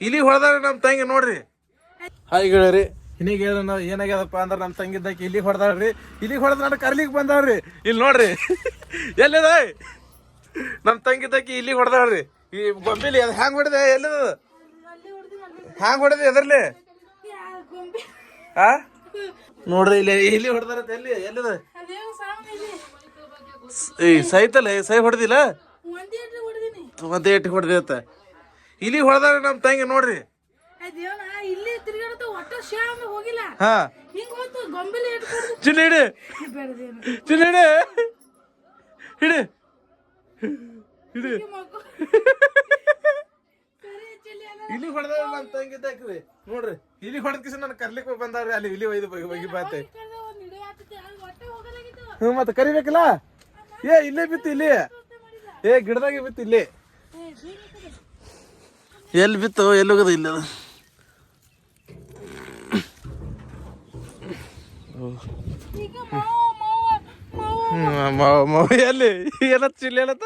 ಇಲ್ಲಿ ಹೊಡೆದಾರ ನಮ್ಮ ತಂಗಿ ನೋಡ್ರಿ. ಹಾಯ್ ಗೆಳರಿ ಇನ್ನೀಗ ಹೇಳ ಏನಾಗ್ಯದಪ್ಪ ಅಂದ್ರೆ ನಮ್ಮ ತಂಗಿದ್ದಕ್ಕೆ ಇಲ್ಲಿ ಹೊಡೆದಾಳ್ರಿ. ಇಲ್ಲಿ ಹೊಡೆದ ನಾನು ಕರ್ಲಿಕ್ಕೆ ಬಂದಾಳ್ರಿ. ಇಲ್ಲಿ ನೋಡ್ರಿ. ಎಲ್ಲಿದ? ನಮ್ಮ ತಂಗಿದ್ದಕ್ಕೆ ಇಲ್ಲಿ ಹೊಡೆದಾಳ್ರಿ. ಈ ಗೊಂಬಿಲಿ ಅದು ಹ್ಯಾಂಗ್ ಹೊಡೆದೆ? ಎಲ್ಲಿದ ಹ್ಯಾಂಗ್ ಹೊಡೆದೆ ಎದರ್ಲಿ ಆ? ನೋಡ್ರಿ ಇಲ್ಲಿ ಇಲ್ಲಿ ಹೊಡೆದಾರ ಎಲ್ಲಿ? ಎಲ್ಲಿದ? ಏಯ್ ಸೈತಲ್ಲ ಸೈ ಹೊಡೆದಿಲ್ಲ? ಒಂದೇ ಇಟ್ಟು ಹೊಡೆದೀನಿ. ಮತ್ತೆ ಏಟ್ ಹೊಡೆದೈತ ಇಲ್ಲಿ ಹೊಡೆದಾರ ನಮ್ಮ ತಂಗಿ ನೋಡ್ರಿ. ಇಲ್ಲಿ ತಿರ್ಗಾಡತ್ತ ಒಟ್ಟ ತಂಗಿ ಹೋಗಿಲ್ಲ. ಹಾ. ಹಿಂಗ ಹೋಯ್ತು ಗೊಂಬೆಲಿ ಇಟ್ಕೊಂಡು ಚಿನ್ನ ಹಿಡಿ. ಚಿನ್ನ ಹಿಡಿ. ಇಲ್ಲಿ ನಮ್ಮ ತಂಗಿದ್ದಾಕ್ರಿ ನೋಡ್ರಿ ಇಲ್ಲಿ ಹೊಡೆದ್ಕಿಸ ನಾನು ಕರ್ಲಿಕ್ಕೆ ಅಲ್ಲಿ ಇಲ್ಲಿ ಒಯ್ದು ಬಗಿ ಬಾತೆ ಹ್ಞೂ ಮತ್ತೆ ಕರಿಬೇಕಲ್ಲ? ಏ ಇಲ್ಲೇ ಬಿತ್ತು ಇಲ್ಲಿ. ಏ ಗಿಡದಾಗೆ ಬಿತ್ತು ಇಲ್ಲಿ. ಎಲ್ಲಿ ಬಿತ್ತು ಎಲ್ಲಿ ಇಲ್ಲ ಎಲ್ಲಿ? ಚಿಲ್ಲಿ ಏನತ್ತ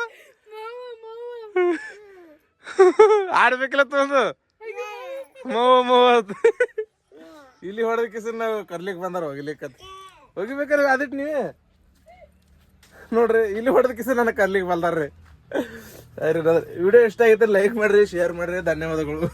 ಆಡ್ಬೇಕಿಲ್ಲ ತಂದು ಮಾವ ಮಾವ ಇಲ್ಲಿ ಹೊಡೆದಕ್ಕೆ ನಾವು ಕರ್ಲಿಕ್ಕೆ ಬಂದಾರ ಹೋಗಿಲಿಕ್ಕತ್ ಹೋಗಿಬೇಕಾರೆ ಅದಿಟ್ಟು ನೀವೇ. ನೋಡ್ರಿ, ಇಲ್ಲಿ ಹೊಡೆದಕ್ಕೆ ನನಗೆ ಕರ್ಲಿಕ್ಕೆ ಬಂದಾರ್ರಿ. ಸರಿ ವಿಡಿಯೋ ಇಷ್ಟ ಆಗಿದ್ರೆ ಲೈಕ್ ಮಾಡ್ರಿ ಶೇರ್ ಮಾಡ್ರಿ ಧನ್ಯವಾದಗಳು.